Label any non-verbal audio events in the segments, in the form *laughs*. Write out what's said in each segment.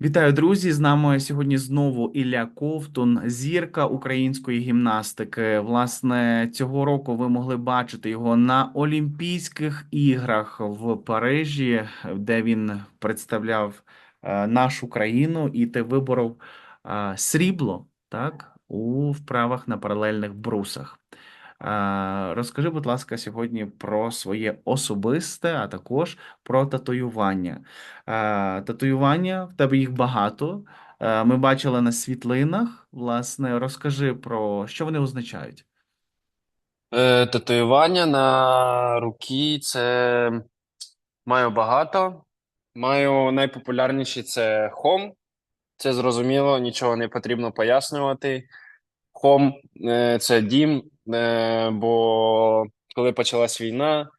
Вітаю, друзі! З нами сьогодні знову Ілля Ковтун, зірка української гімнастики. Власне, цього року ви могли бачити його на Олімпійських іграх в Парижі, де він представляв е, нашу країну, і ти виборов е, срібло, так, у вправах на паралельних брусах. Розкажи, будь ласка, сьогодні про своє особисте, а також про татуювання. Татуювання, в тебе їх багато. Ми бачили на світлинах. Власне, розкажи про що вони означають. Е, татуювання на руки це маю багато. Маю найпопулярніші це хом. Це зрозуміло, нічого не потрібно пояснювати. Хом е, це дім, бо коли почалась війна,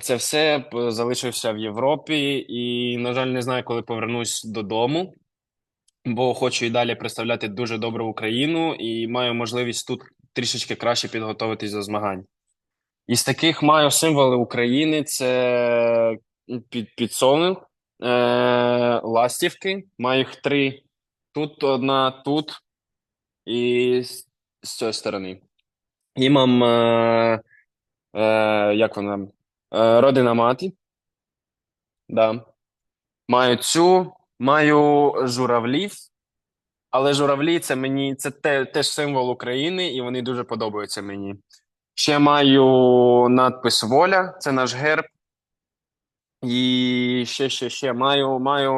це все залишився в Європі, і, на жаль, не знаю, коли повернусь додому, бо хочу і далі представляти дуже добру Україну і маю можливість тут трішечки краще підготуватись до змагань. Із таких маю символи України: це під, підсолнух, е, ластівки. Маю їх три. Тут одна, тут і з цієї сторони. І е, е, як вона? Е, родина мати. Да. Маю цю, маю журавлів. Але журавлі це мені це те, теж символ України, і вони дуже подобаються мені. Ще маю надпис Воля, це наш герб. І ще, ще, ще маю, маю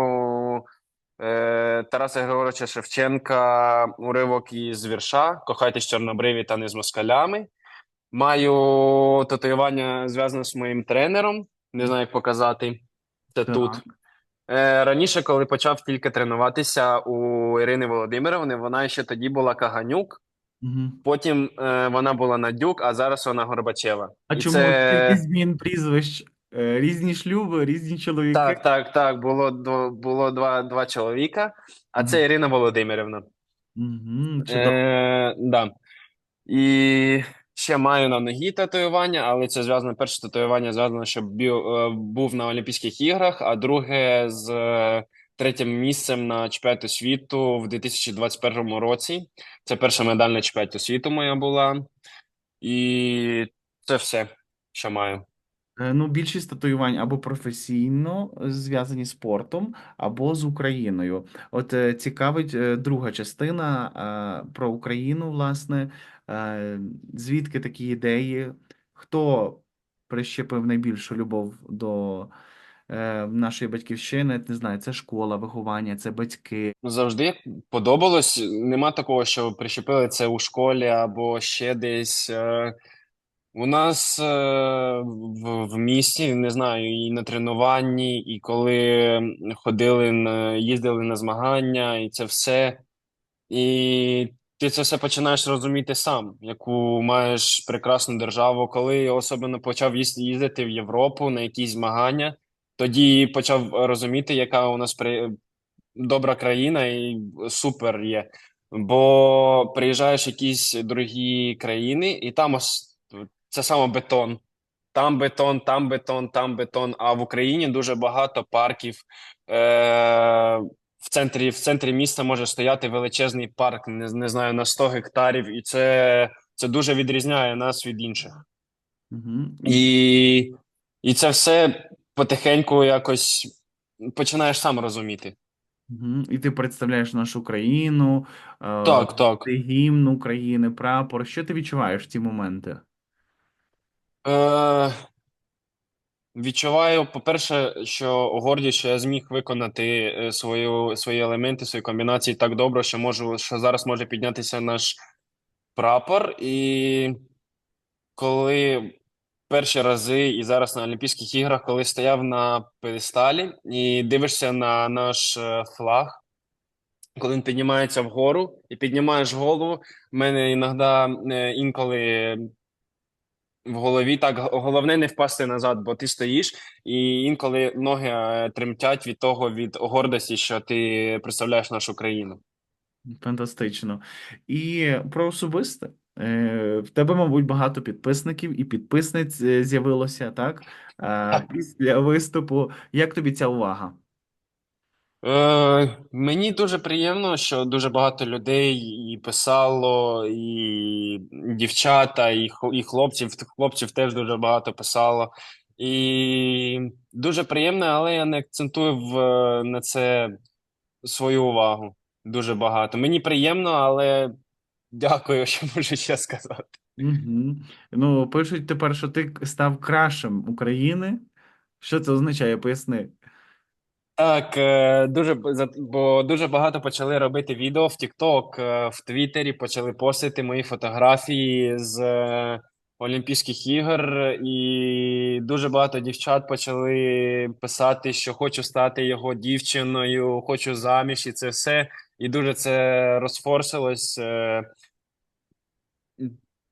Тараса Григоровича Шевченка, уривок із вірша Кохайтесь чорнобриві та не з москалями. Маю татуювання зв'язане з моїм тренером. Не знаю, як показати. Це тут. Так. Е, раніше, коли почав тільки тренуватися у Ірини Володимировни, вона ще тоді була Каганюк, Угу. потім е, вона була Надюк, а зараз вона Горбачева. А І чому це змін прізвищ? Е, Різні шлюби, різні чоловіки? Так, так, так. Було було два, два чоловіка, а це. Ірина Володимирівна. Угу. Е, да. І ще маю на ногі татуювання, але це зв'язано перше татуювання зв'язано, щоб бі- е, був на Олімпійських іграх, а друге з е, третім місцем на чемпіонаті світу в 2021 році. Це перша медаль на чемпіонаті світу моя була. І це все, що маю. Е, Ну, більшість татуювань або професійно зв'язані з спортом, або з Україною. От е, цікавить е, друга частина е, про Україну, власне. Е, Звідки такі ідеї? Хто прищепив найбільшу любов до е, нашої батьківщини? Не знаю, це школа, виховання, це батьки. Завжди подобалось. Нема такого, що прищепили це у школі або ще десь. Е, У нас е, в, в місті, не знаю, і на тренуванні, і коли ходили на їздили на змагання, і це все. І ти це все починаєш розуміти сам, яку маєш прекрасну державу. Коли я особливо почав їздити в Європу на якісь змагання, тоді почав розуміти, яка у нас при добра країна і супер є. Бо приїжджаєш в якісь другі країни, і там це саме бетон. Там бетон, там бетон, там бетон. А в Україні дуже багато парків. Е- в центрі, в центрі міста може стояти величезний парк, не, не знаю, на 100 гектарів, і це, це дуже відрізняє нас від інших. Угу. І, і це все потихеньку якось починаєш сам розуміти. Угу. І ти представляєш нашу країну, е, Так, так. гімн України, прапор. Що ти відчуваєш в ці моменти? Е, відчуваю, по-перше, що гордість, що я зміг виконати е, свою, свої елементи, свої комбінації так добре, що можу, що зараз може піднятися наш прапор. І коли перші рази, і зараз на Олімпійських іграх, коли стояв на п'єдесталі і дивишся на наш е, флаг. Коли він піднімається вгору і піднімаєш голову, в мене іноді е, інколи в голові так головне не впасти назад, бо ти стоїш, і інколи ноги е, тремтять від того, від гордості, що ти представляєш нашу країну. Фантастично. І про особисте. Е, В тебе, мабуть, багато підписників і підписниць е, з'явилося, так? Е, Після виступу. Як тобі ця увага? Е, мені дуже приємно, що дуже багато людей і писало, і дівчата, і, і хлопців. Хлопців теж дуже багато писало. І дуже приємно, але я не акцентую на це свою увагу. Дуже багато. Мені приємно, але дякую, *laughs* що можу ще сказати. Угу. Ну, пишуть тепер, що ти став крашем України. Що це означає? Поясни. Так, е, дуже бо дуже багато почали робити відео в TikTok, е, в Твіттері почали постити мої фотографії з е, Олімпійських ігор, і дуже багато дівчат почали писати, що хочу стати його дівчиною, хочу заміж, і це все. І дуже це розфорсилось.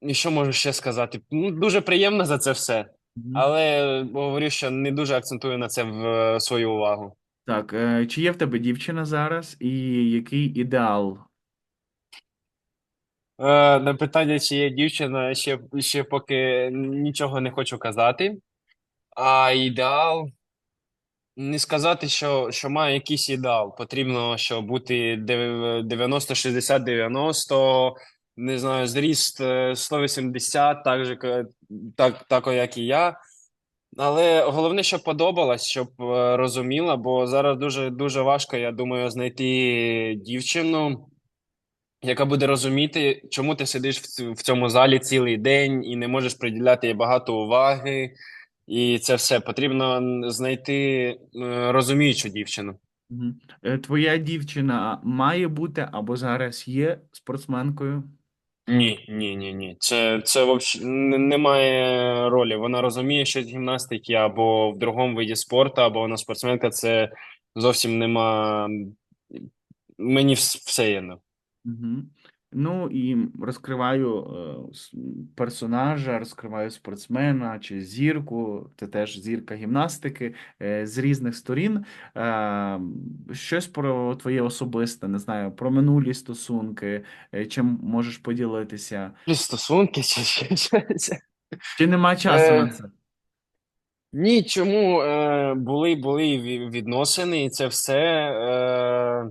І що можу ще сказати? Ну, дуже приємно за це все, але говорю, що не дуже акцентую на це в свою увагу. Так, е, чи є в тебе дівчина зараз, і який ідеал? Е, на питання, чи є дівчина, ще, ще поки нічого не хочу казати. А ідеал, не сказати, що, що маю якийсь ідеал. Потрібно, що бути дев- 90, 60, 90, не знаю, зріст е, 180, так же, ка- так, так, як і я. Але головне, щоб подобалась, щоб е, розуміла, бо зараз дуже дуже важко, я думаю, знайти дівчину, яка буде розуміти, чому ти сидиш в цьому залі цілий день і не можеш приділяти їй багато уваги. І це все потрібно знайти е, розуміючу дівчину. Е, Твоя дівчина має бути або зараз є спортсменкою? Ні, ні, ні, ні. Це, це вообще н- немає ролі. Вона розуміє, що з гімнастики або в другому виді спорту, або вона спортсменка. Це зовсім нема. Мені все єдно. Угу. Ну і розкриваю е, персонажа, розкриваю спортсмена чи зірку, ти теж зірка гімнастики е, з різних сторін. Е, щось про твоє особисте, не знаю, про минулі стосунки, чим можеш поділитися. Стосунки чи, чи, чи, нема часу на це? Ні, чому були, були ві- відносини, і це все.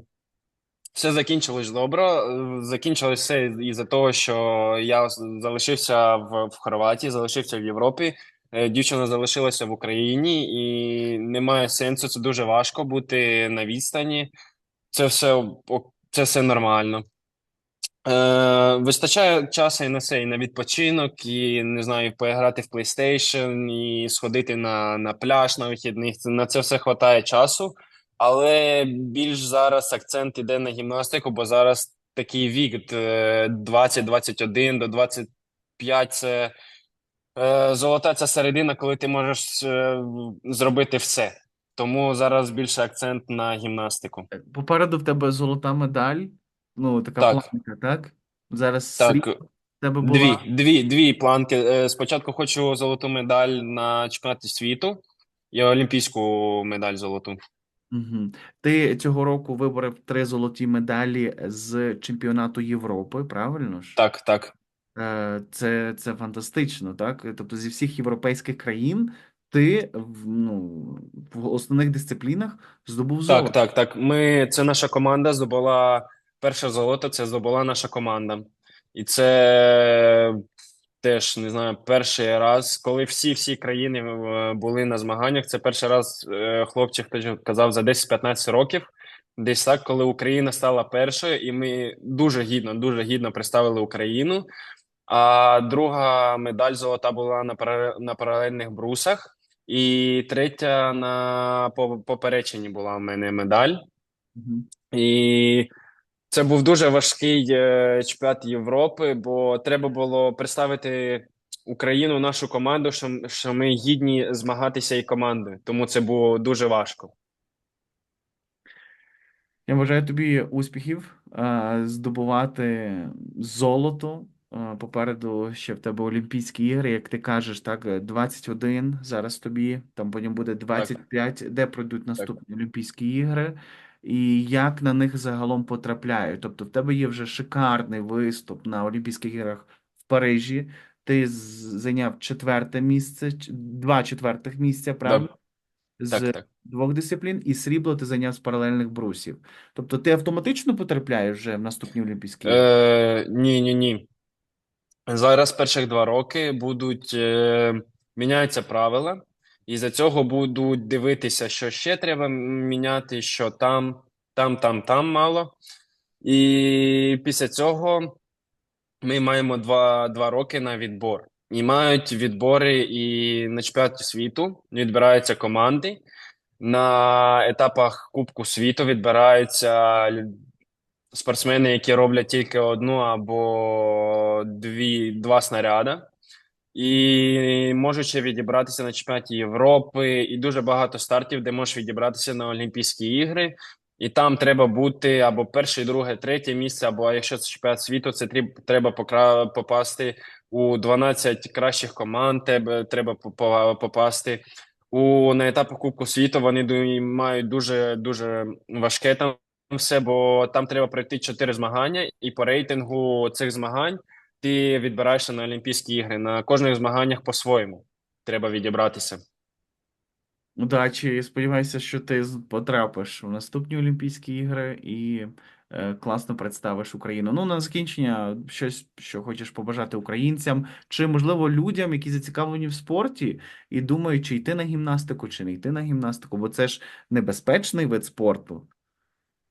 Все закінчилось добре. Е, Закінчилось все із-за того, що я залишився в, в Хорватії, залишився в Європі. Е, Дівчина залишилася в Україні, і немає сенсу. Це дуже важко бути на відстані. Це все це все нормально. Е, вистачає часу і на це, і на відпочинок, і не знаю, поіграти в PlayStation, і сходити на, на пляж на вихідних. На це все хватає часу. Але більш зараз акцент іде на гімнастику, бо зараз такий вік е, 20-21 до 25 це е, золота ця середина, коли ти можеш е, зробити все. Тому зараз більше акцент на гімнастику. Попереду в тебе золота медаль, ну така Так, планка, так? Зараз так. в тебе Дві, була. дві, дві планки. Е, Спочатку хочу золоту медаль на чемпіонаті світу і олімпійську медаль золоту. Угу. Ти цього року виборов три золоті медалі з чемпіонату Європи, правильно ж? Так, так. Е, Це, це фантастично, так? Тобто зі всіх європейських країн ти в, ну, в основних дисциплінах здобув Так, золото. так, так. Ми, це наша команда здобула перше золото, це здобула наша команда. І це теж, не знаю, перший раз, коли всі-всі країни е, були на змаганнях, це перший раз е, хлопчик казав за 10-15 років. Десь так, коли Україна стала першою, і ми дуже гідно, дуже гідно представили Україну. А друга медаль золота була на на паралельних брусах, і третя на по- була в мене медаль. Мгм. І це був дуже важкий е, чемпіонат Європи, бо треба було представити Україну, нашу команду, що, що ми гідні змагатися і командою. Тому це було дуже важко. Я бажаю тобі успіхів, е, здобувати золото. Е, Попереду ще в тебе Олімпійські ігри, як ти кажеш, так, е, 21 зараз тобі, там потім буде 25, де пройдуть наступні Олімпійські ігри, і як на них загалом потрапляють. Тобто в тебе є вже шикарний виступ на Олімпійських іграх в Парижі. Ти зайняв четверте місце, два четвертих місця, правильно? з Так, так. двох дисциплін, і срібло ти зайняв з паралельних брусів. Тобто ти автоматично потрапляєш вже в наступні Олімпійські ігри? Е, ні, ні, ні. Зараз перших два роки будуть е, міняються правила, і за цього будуть дивитися, що ще треба міняти, що там, там, там, там мало. І після цього ми маємо два, два роки на відбор. І мають відбори і на чемпіонаті світу відбираються команди. На етапах Кубку світу відбираються спортсмени, які роблять тільки одну або дві, два снаряда. І можуть ще відібратися на чемпіонаті Європи, і дуже багато стартів, де можеш відібратися на Олімпійські ігри. І там треба бути або перше, друге, третє місце, або якщо це чемпіонат світу, це треба попасти у 12 кращих команд. Треба попасти у на етапах Кубку світу. Вони мають дуже дуже важке там все, бо там треба пройти чотири змагання, і по рейтингу цих змагань ти відбираєшся на Олімпійські ігри. На кожних змаганнях по-своєму треба відібратися. Удачі, сподіваюся, що ти потрапиш в наступні Олімпійські ігри і е, класно представиш Україну. Ну, на закінчення, щось, що хочеш побажати українцям, чи, можливо, людям, які зацікавлені в спорті і думають, чи йти на гімнастику, чи не йти на гімнастику, бо це ж небезпечний вид спорту.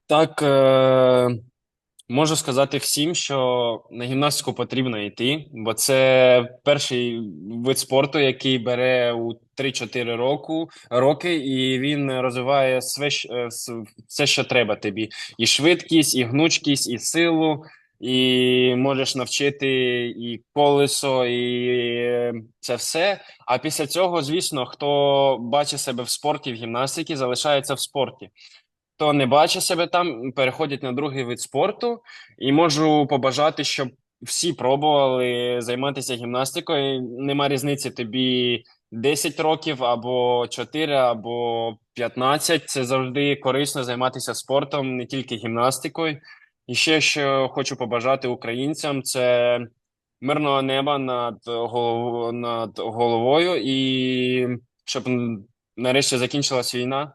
Так, е, можу сказати всім, що на гімнастику потрібно йти, бо це перший вид спорту, який бере у 3-4 року, роки, і він розвиває е, все, що треба тобі. І швидкість, і гнучкість, і силу, і можеш навчити і колесо, і е, це все. А після цього, звісно, хто бачить себе в спорті, в гімнастиці, залишається в спорті. Хто не бачить себе там, переходять на другий вид спорту, і можу побажати, щоб всі пробували займатися гімнастикою. Нема різниці тобі 10 років або 4, або 15. Це завжди корисно займатися спортом, не тільки гімнастикою. І ще що хочу побажати українцям: це мирного неба над головою, над головою, і щоб нарешті закінчилась війна.